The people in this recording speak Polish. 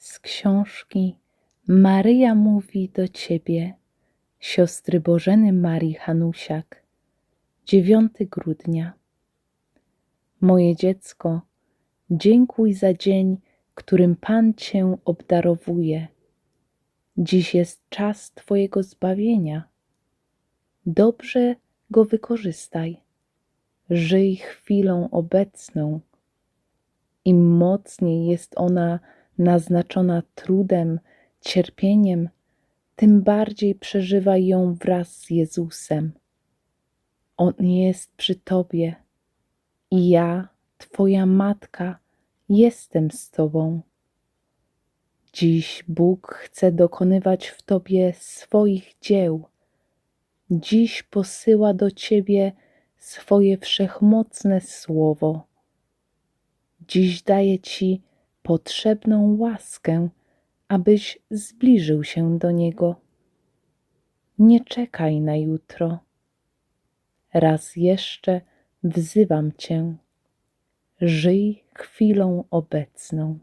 z książki Maryja mówi do Ciebie, siostry Bożeny Marii Hanusiak, 9 grudnia. Moje dziecko, dziękuj za dzień, którym Pan Cię obdarowuje. Dziś jest czas Twojego zbawienia. Dobrze go wykorzystaj. Żyj chwilą obecną. Im mocniej jest ona naznaczona trudem, cierpieniem, tym bardziej przeżywaj ją wraz z Jezusem. On jest przy Tobie i ja, Twoja matka, jestem z Tobą. Dziś Bóg chce dokonywać w Tobie swoich dzieł. Dziś posyła do Ciebie swoje wszechmocne słowo. Dziś daje Ci potrzebną łaskę, abyś zbliżył się do Niego. Nie czekaj na jutro. Raz jeszcze wzywam Cię. Żyj chwilą obecną.